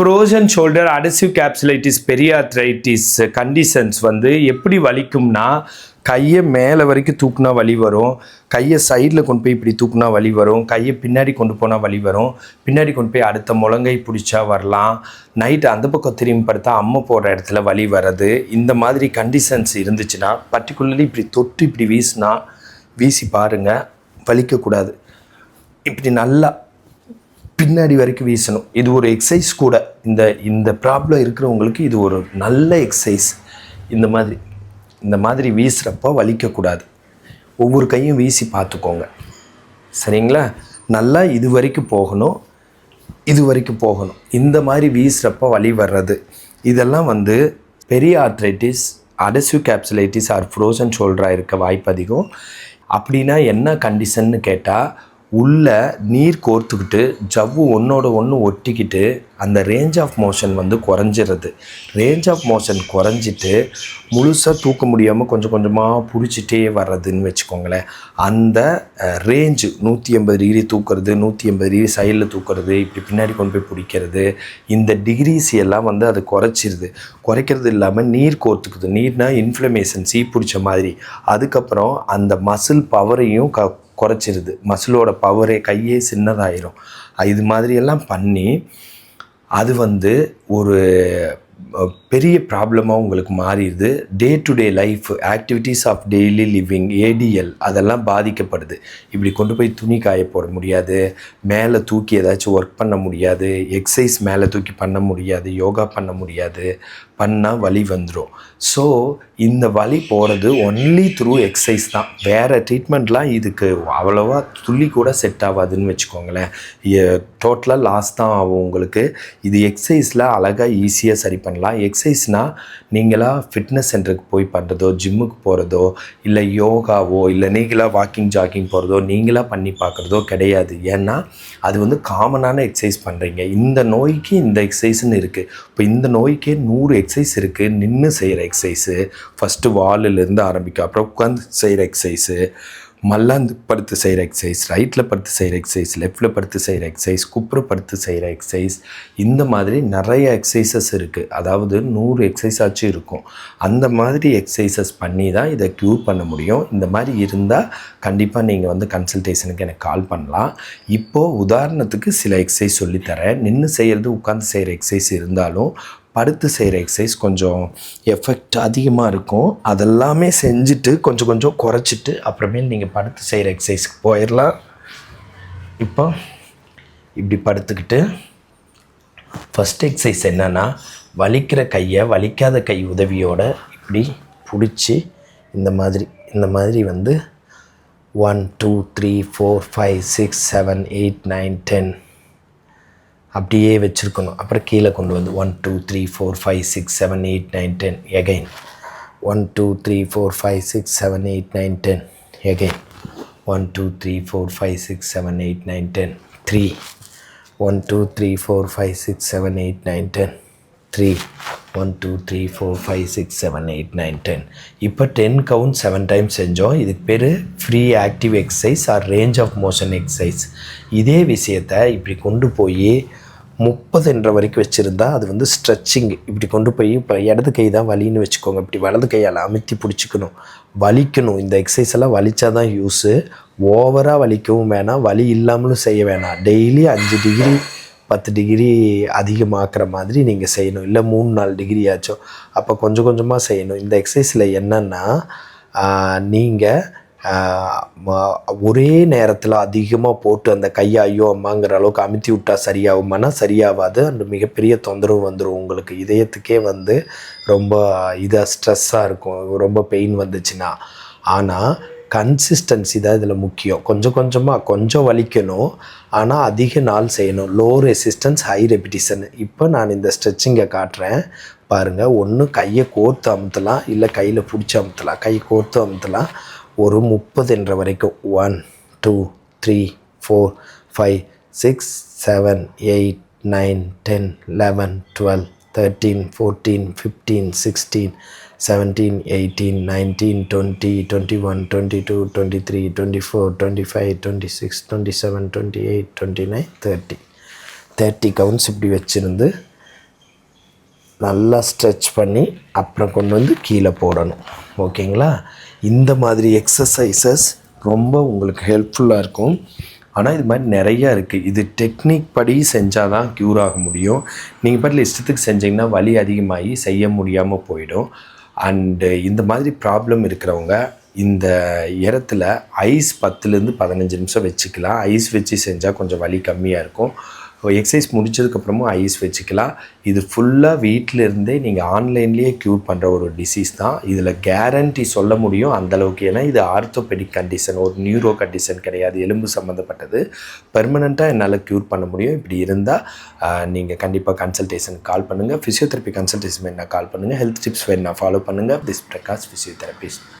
Frozen shoulder adhesive capsulitis periarthritis conditions வந்து எப்படி வலிக்கும்னா கையை மேலே வரைக்கும் தூக்குனா வலி வரும் கையை சைடில் கொண்டு போய் இப்படி தூக்குனா வலி வரும் கையை பின்னாடி கொண்டு போனால் வலி வரும் பின்னாடி கொண்டு போய் அடுத்த முழங்கை பிடிச்சா வரலாம் நைட்டு அந்த பக்கம் திரும்பி படுத்தா அம்மை போடுற இடத்துல வலி வர்றது இந்த மாதிரி கண்டிஷன்ஸ் இருந்துச்சுன்னா பர்டிகுலர்லி இப்படி தொட்டு இப்படி வீசினா வீசி பாருங்கள் வலிக்கக்கூடாது. இப்படி நல்லா பின்னாடி வரைக்கும் வீசணும். இது ஒரு எக்ஸசைஸ் கூட. இந்த இந்த ப்ராப்ளம் இருக்கிறவங்களுக்கு இது ஒரு நல்ல எக்ஸசைஸ் இந்த மாதிரி இந்த மாதிரி வீசுகிறப்போ வலிக்கக்கூடாது. ஒவ்வொரு கையும் வீசி பார்த்துக்கோங்க. சரிங்களா? நல்லா இது வரைக்கும் போகணும். இது வரைக்கும் போகணும். இந்த மாதிரி வீசுகிறப்போ வலி வர்றது. இதெல்லாம் வந்து பெரிய arthritis adhesive capsulitis or frozen ஷோல்டராக இருக்க வாய்ப்பு அதிகம். அப்படின்னா என்ன கண்டிஷன்னு கேட்டால் உள்ளே நீர் கோர்த்துக்கிட்டு ஜவ்வு ஒன்றோட ஒன்று ஒட்டிக்கிட்டு அந்த ரேஞ்ச் ஆஃப் மோஷன் வந்து குறைஞ்சிருது. ரேஞ்ச் ஆஃப் மோஷன் குறைஞ்சிட்டு முழுசாக தூக்க முடியாமல் கொஞ்சம் கொஞ்சமாக பிடிச்சிட்டே வர்றதுன்னு வச்சுக்கோங்களேன். அந்த ரேஞ்சு நூற்றி எண்பது டிகிரி தூக்குறது நூற்றி எண்பது டிகிரி சைடில் தூக்குறது இப்படி பின்னாடி கொண்டு போய் பிடிக்கிறது இந்த டிகிரிஸ் எல்லாம் வந்து அது குறைச்சிருது. குறைக்கிறது இல்லாமல் நீர் கோர்த்துக்குது. நீர்னால் இன்ஃப்ளமேஷன் சீ பிடிச்ச மாதிரி. அதுக்கப்புறம் அந்த மசில் பவரையும் க குறைச்சிருது. மசிலோட பவரே கையே சின்னதாயிரும். இது மாதிரியெல்லாம் பண்ணி அது வந்து ஒரு பெரிய ப்ராப்ளமாக உங்களுக்கு மாறிடுது. Day to day life activities of daily living ADL அதெல்லாம் பாதிக்கப்படுது. இப்படி கொண்டு போய் துணி காய போட முடியாது. மேலே தூக்கி ஏதாச்சும் ஒர்க் பண்ண முடியாது. எக்ஸசைஸ் மேலே தூக்கி பண்ண முடியாது. யோகா பண்ண முடியாது. பண்ணால் வலி வந்துடும் ஸோ இந்த வலி போகிறது ஒன்லி த்ரூ எக்ஸசைஸ் தான். வேறு ட்ரீட்மெண்ட்லாம் இதுக்கு அவ்வளோவா துள்ளி கூட செட் ஆகாதுன்னு வச்சுக்கோங்களேன். டோட்டலாக லாஸ் தான் ஆகும் உங்களுக்கு. இது எக்ஸசைஸில் அழகாக ஈஸியாக சரி பண்ணலாம். எக்ஸசைஸ்னால் நீங்களாக ஃபிட்னஸ் சென்டருக்கு போய் பண்ணுறதோ ஜிம்முக்கு போகிறதோ இல்லை யோகாவோ இல்லை நீங்களாக வாக்கிங் ஜாக்கிங் போகிறதோ நீங்களாக பண்ணி பார்க்குறதோ கிடையாது. ஏன்னா அது வந்து காமனான எக்ஸசைஸ் பண்ணுறீங்க இந்த நோய்க்கு இந்த எக்ஸசைஸ்னு இருக்குது இப்போ இந்த நோய்க்கே நூறு எக்ஸ் எக்ஸசைஸ் இருக்குது நின்று செய்கிற எக்ஸசைஸு ஃபஸ்ட்டு வாலிலேருந்து ஆரம்பிக்கும். அப்புறம் உட்காந்து செய்கிற எக்ஸசைஸு மல்லாந்து படுத்து செய்கிற எக்ஸசைஸ் ரைட்டில் படுத்து செய்கிற எக்ஸசைஸ் லெஃப்ட்டில் படுத்து செய்கிற எக்ஸசைஸ் குப்புற படுத்து செய்கிற எக்ஸசைஸ் இந்த மாதிரி நிறைய எக்ஸசைசஸ் இருக்குது அதாவது நூறு எக்ஸசைஸ் ஆச்சும் இருக்கும். அந்த மாதிரி எக்ஸசைசஸ் பண்ணி தான் இதை க்யூர் பண்ண முடியும். இந்த மாதிரி இருந்தால் கண்டிப்பாக நீங்கள் வந்து கன்சல்டேஷனுக்கு எனக்கு கால் பண்ணலாம். இப்போது உதாரணத்துக்கு சில எக்ஸசைஸ் சொல்லித்தரேன். நின்று செய்கிறது உட்காந்து செய்கிற எக்ஸசைஸ் இருந்தாலும் படுத்து செய்கிற எக்ஸசைஸ் கொஞ்சம் எஃபெக்ட் அதிகமாக இருக்கும். அதெல்லாமே செஞ்சுட்டு கொஞ்சம் கொஞ்சம் குறைச்சிட்டு அப்புறமேல் நீங்கள் படுத்து செய்கிற எக்ஸசைஸ்க்கு போயிடலாம். இப்போ இப்படி படுத்துக்கிட்டு ஃபஸ்ட் எக்ஸசைஸ் என்னென்னா வலிக்கிற கையை வலிக்காத கை உதவியோடு இப்படி பிடிச்சி இந்த மாதிரி இந்த மாதிரி வந்து one two three four five six seven eight nine ten அப்படியே வச்சுருக்கணும். அப்புறம் கீழே கொண்டு வந்து one two three four five six seven eight nine ten again one two three four five six seven eight nine ten again one two three four five six seven eight nine ten three one two three four five six seven eight nine ten three one two three four five six seven eight nine ten இப்போ ten count seven times செஞ்சோம். இதுக்கு பேர் free active exercise or range of motion exercise இதே விஷயத்தை இப்படி கொண்டு போய் முப்பதுன்ற வரைக்கும் வச்சுருந்தா அது வந்து ஸ்ட்ரெச்சிங் இப்படி கொண்டு போய் இப்போ இடது கை தான் வலின்னு வச்சுக்கோங்க. இப்படி வலது கையால் அமுத்தி பிடிச்சிக்கணும். வலிக்கணும். இந்த எக்ஸசைஸ் எல்லாம் வலித்தா தான் யூஸு ஓவராக வலிக்கவும் வேணாம். வலி இல்லாமலும் செய்ய வேணாம். டெய்லி அஞ்சு டிகிரி பத்து டிகிரி அதிகமாக்குற மாதிரி நீங்கள் செய்யணும். இல்லை மூணு நாலு டிகிரி ஆச்சும் அப்போ கொஞ்சம் கொஞ்சமாக செய்யணும். இந்த எக்ஸசைஸில் என்னென்னா நீங்கள் ஒரே நேரத்தில் அதிகமாக போட்டு அந்த கையை ஐயோ அம்மாங்கிற அளவுக்கு அமுத்தி விட்டா சரியாகுமானா சரியாகாது அந்த மிகப்பெரிய தொந்தரவு வந்துடும் உங்களுக்கு. இதயத்துக்கே வந்து ரொம்ப இதாக ஸ்ட்ரெஸ்ஸாக இருக்கும். ரொம்ப பெயின் வந்துச்சுன்னா. ஆனால் கன்சிஸ்டன்சி தான் இதில் முக்கியம். கொஞ்சம் கொஞ்சமாக கொஞ்சம் வலிக்கணும். ஆனால் அதிக நாள் செய்யணும். லோ ரெசிஸ்டன்ஸ் ஹை ரெபிடிஷன் இப்போ நான் இந்த ஸ்ட்ரெச்சிங்கை காட்டுறேன். பாருங்கள் ஒன்று கையை கோர்த்து அமுத்தலாம் இல்லை கையில் பிடிச்சி அமுத்தலாம். கை கோர்த்து அமுத்தலாம். ஒரு முப்பது என்ற வரைக்கும். One two three four five six seven eight nine ten eleven twelve thirteen fourteen fifteen sixteen seventeen eighteen nineteen twenty twenty one twenty two twenty three twenty four twenty five twenty six twenty seven twenty eight twenty nine thirty thirty counts இப்படி வச்சுருந்து நல்லா stretch பண்ணி அப்புறம் கொண்டு வந்து கீழே போடணும். ஓகேங்களா இந்த மாதிரி எக்ஸசைசஸ் ரொம்ப உங்களுக்கு ஹெல்ப்ஃபுல்லாக இருக்கும். ஆனால் இது மாதிரி நிறையா இருக்குது இது டெக்னிக் படி செஞ்சால் தான் க்யூர் ஆக முடியும். நீங்கள் பாட்டில் இஷ்டத்துக்கு செஞ்சீங்கன்னா வலி அதிகமாகி செய்ய முடியாமல் போயிடும். அண்டு இந்த மாதிரி ப்ராப்ளம் இருக்கிறவங்க இந்த இடத்துல ஐஸ் பத்துலேருந்து பதினஞ்சு நிமிஷம் வச்சுக்கலாம். ஐஸ் வச்சு செஞ்சால் கொஞ்சம் வலி கம்மியாக இருக்கும். எக்ஸசைஸ் முடிச்சதுக்கப்புறமும் ஐஸ் வச்சுக்கலாம். இது ஃபுல்லாக வீட்டிலிருந்தே நீங்கள் ஆன்லைன்லேயே க்யூர் பண்ணுற ஒரு டிசீஸ் தான். இதில் கேரண்டி சொல்ல முடியும். அந்தளவுக்கு ஏன்னா இது ஆர்த்தோபெடிக் கண்டிஷன் ஒரு நியூரோ கண்டிஷன் கிடையாது. எலும்பு சம்மந்தப்பட்டது பெர்மனெண்ட்டாக என்னால் க்யூர் பண்ண முடியும். இப்படி இருந்தால் நீங்கள் கண்டிப்பாக கன்சல்டேஷன் கால் பண்ணுங்கள் ஃபிசியோதெரப்பி கன்சல்டேஷன் வேணால் கால் பண்ணுங்கள் ஹெல்த் டிப்ஸ் வேணால் ஃபாலோ பண்ணுங்கள் திஸ் பிரகாஷ் ஃபிசியோதெரபிஸ்ட்